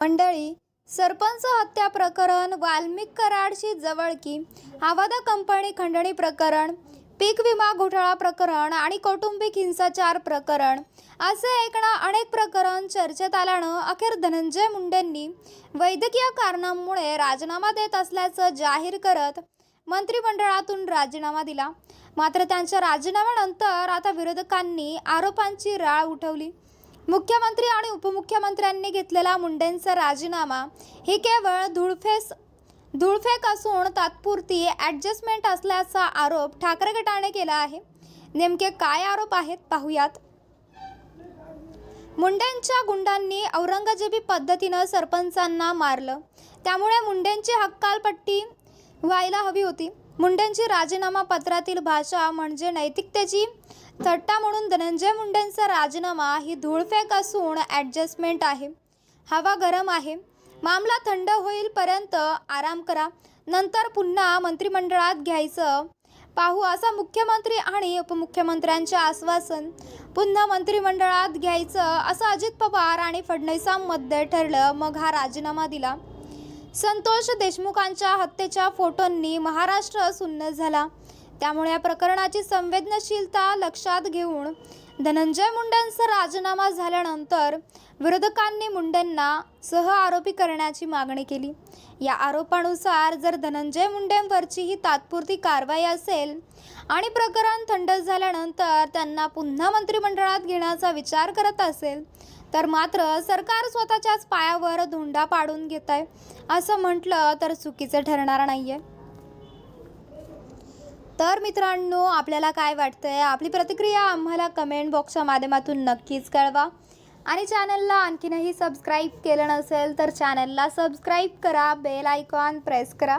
मंडळी सरपंच हत्या प्रकरण वाल्मिक कराडशी जवळकी आवादा कंपनी खंडणी प्रकरण पीक विमा घोटाळा प्रकरण आणि कौटुंबिक हिंसाचार प्रकरण असे ऐकणं अनेक प्रकरण चर्चेत आल्यानं अखेर धनंजय मुंडेंनी वैद्यकीय कारणांमुळे राजीनामा देत असल्याचं जाहीर करत मंत्रिमंडळातून राजीनामा दिला. मात्र त्यांच्या राजीनाम्यानंतर आता विरोधकांनी आरोपांची राळ उठवली. मुख्यमंत्री आणि उपमुख्यमंत्र्यांनी घेतलेला मुंडेंचा राजीनामा ही केवळ धुळफेस धुळफेक असून तात्पुरती ॲडजस्टमेंट असल्याचा आरोप ठाकरे गटाने केला आहे. नेमके काय आरोप आहेत पाहूयात. मुंडेंच्या गुंडांनी औरंगजेबी पद्धतीनं सरपंचांना मारलं. त्यामुळे मुंडेंची हक्कालपट्टी व्हायला हवी होती. मुंडेंची राजीनामा पत्रातील भाषा म्हणजे नैतिकतेची. थट्टा म्हणून धनंजय मुंडेंचा राजीनामा ही धूळफेक असून ॲडजस्टमेंट आहे. हवा गरम आहे. मामला थंड होईलपर्यंत आराम करा. नंतर पुन्हा मंत्रिमंडळात घ्यायचं. पाहू असा मुख्यमंत्री आणि उपमुख्यमंत्र्यांचे आश्वासन. पुन्हा मंत्रिमंडळात घ्यायचं असं अजित पवार आणि फडणवीसांमध्ये ठरलं. मग हा राजीनामा दिला. संतोष देशमुखांच्या हत्येच्या फोटोंनी महाराष्ट्र सुन्न झाला. त्यामुळे या प्रकरणाची संवेदनशीलता लक्षात घेऊन धनंजय मुंडेंचा राजीनामा झाल्यानंतर विरोधकांनी मुंडेंना सह आरोपी करण्याची मागणी केली. या आरोपानुसार जर धनंजय मुंडेंवरची ही तात्पुरती कारवाई असेल आणि प्रकरण थंड झाल्यानंतर त्यांना पुन्हा मंत्रिमंडळात घेण्याचा विचार करत असेल तर मात्र सरकार स्वतःच्याच पायावर धोंडा पाडून घेत आहे असं म्हटलं तर चुकीचं ठरणार नाहीये. तर मित्रांनो आपल्याला काय वाटतंय? आपली प्रतिक्रिया आम्हाला कमेंट बॉक्सच्या माध्यमातून नक्कीच कळवा. आणि चॅनलला आणखीनही सबस्क्राईब केलं नसेल तर चॅनलला सबस्क्राईब करा बेल आयकॉन प्रेस करा.